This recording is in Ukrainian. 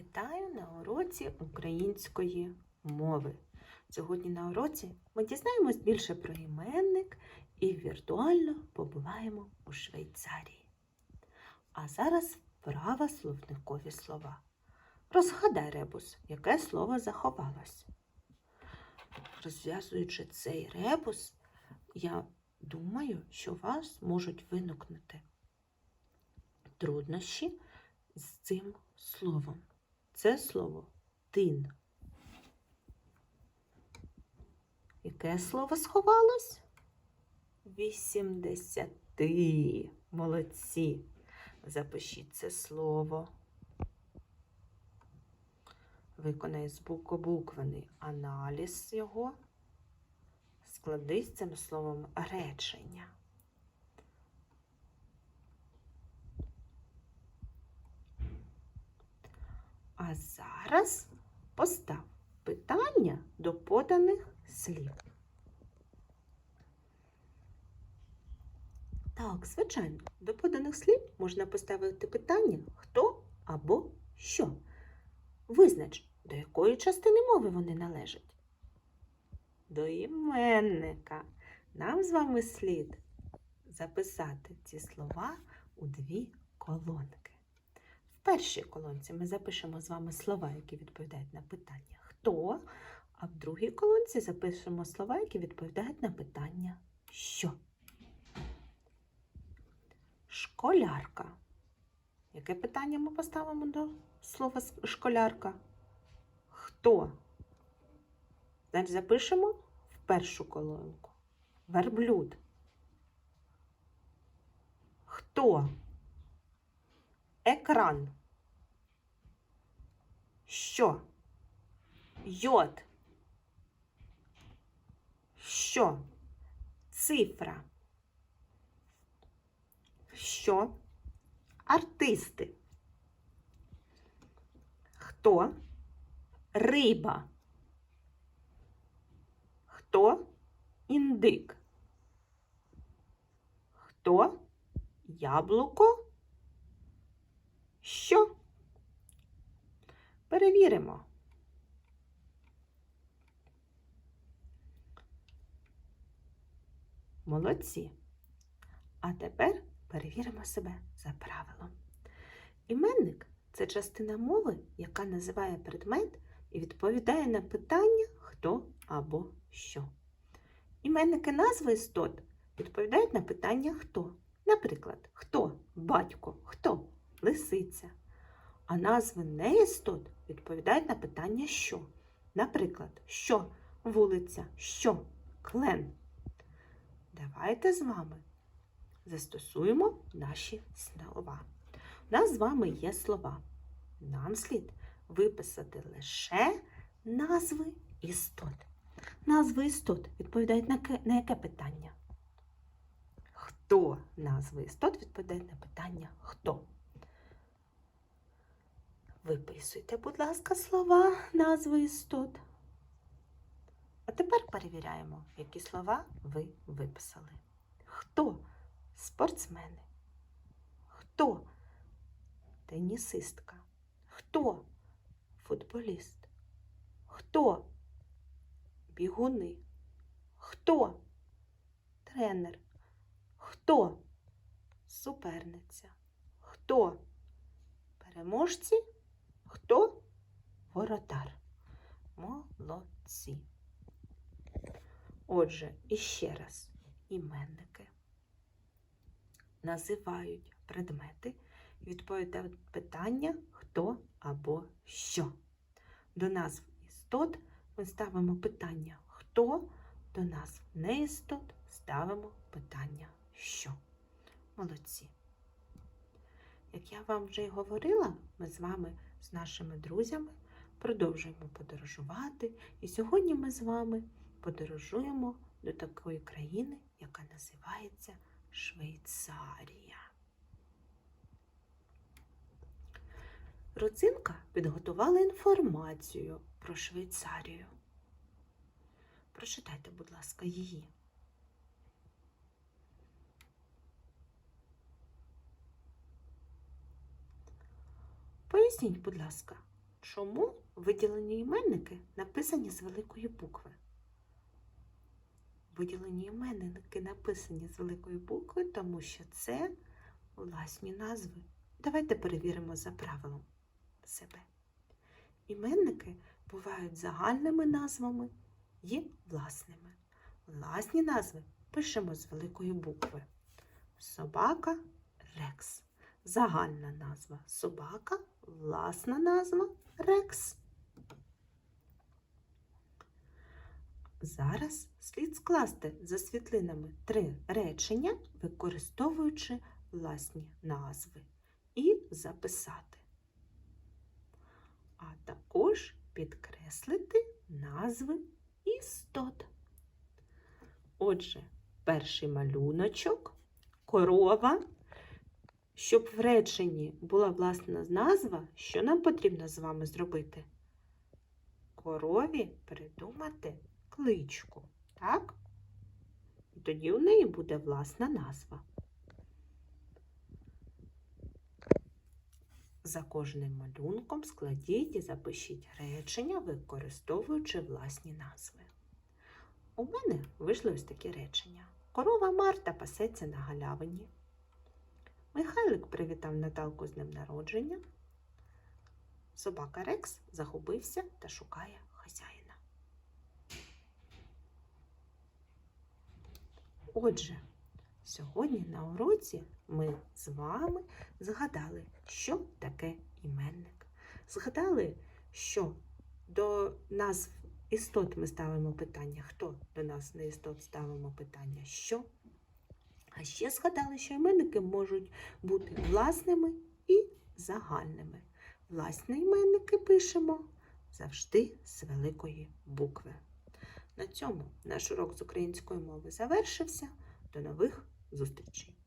Вітаю на уроці української мови. Сьогодні на уроці ми дізнаємось більше про іменник і віртуально побуваємо у Швейцарії. А зараз вправа словникові слова. Розгадай ребус, яке слово заховалось. Розв'язуючи цей ребус, я думаю, що у вас можуть виникнути труднощі з цим словом. Це слово тин. Яке слово сховалось? Вісімдесяти. Молодці. Запишіть це слово. Виконай звукобуквений аналіз його. Склади з цим словом речення. А зараз постав питання до поданих слів. Так, звичайно, до поданих слів можна поставити питання хто або що. Визнач, до якої частини мови вони належать. До іменника. Нам з вами слід записати ці слова у дві колонки. В першій колонці ми запишемо з вами слова, які відповідають на питання хто, а в другій колонці запишемо слова, які відповідають на питання що. Школярка. Яке питання ми поставимо до слова школярка? Хто? Значить, запишемо в першу колонку. Верблюд. Хто? Екран. Що? Йод. Що? Цифра. Що? Артисти. Хто? Риба. Хто? Індик. Хто? Яблуко. Що? Перевіримо. Молодці. А тепер перевіримо себе за правилом. Іменник це частина мови, яка називає предмет і відповідає на питання хто або що. Іменники назви істот відповідають на питання хто. Наприклад, хто батько, лисиця. А назви неістот відповідають на питання що. Наприклад, що вулиця, що клен. Давайте з вами застосуємо наші слова. У нас з вами є слова. Нам слід виписати лише назви істот. Назви істот відповідають на ке- на яке питання? Хто назви істот відповідають на питання хто? Виписуйте, будь ласка, слова, назви істот. А тепер перевіряємо, які слова ви виписали. Хто спортсмени? Хто тенісистка? Хто футболіст? Хто бігуни? Хто тренер? Хто суперниця? Хто переможці? Хто воротар? Молодці. Отже, іще раз іменники називають предмети і відповідають питання хто або що. До назв істот ми ставимо питання хто, до назв неістот ставимо питання що. Молодці. Як я вам вже й говорила, ми з вами, з нашими друзями, продовжуємо подорожувати. І сьогодні ми з вами подорожуємо до такої країни, яка називається Швейцарія. Родзинка підготувала інформацію про Швейцарію. Прочитайте, будь ласка, її. Поясніть, будь ласка, чому виділені іменники написані з великої букви? Виділені іменники написані з великої букви, тому що це власні назви. Давайте перевіримо за правилом себе. Іменники бувають загальними назвами і власними. Власні назви пишемо з великої букви. Собака Рекс. Загальна назва собака, власна назва Рекс. Зараз слід скласти за світлинами три речення, використовуючи власні назви, і записати. А також підкреслити назви істот. Отже, перший малюночок корова. Щоб в реченні була власна назва, що нам потрібно з вами зробити? Корові придумати кличку, так? І тоді у неї буде власна назва. За кожним малюнком складіть і запишіть речення, використовуючи власні назви. У мене вийшли ось такі речення. Корова Марта пасеться на галявині. Михайлик привітав Наталку з днем народження. Собака Рекс загубився та шукає хазяїна. Отже, сьогодні на уроці ми з вами згадали, що таке іменник. Згадали, що до назв істот ми ставимо питання, хто до нас не істот ставимо питання, що. А ще згадали, що іменники можуть бути власними і загальними. Власні іменники пишемо завжди з великої букви. На цьому наш урок з української мови завершився. До нових зустрічей!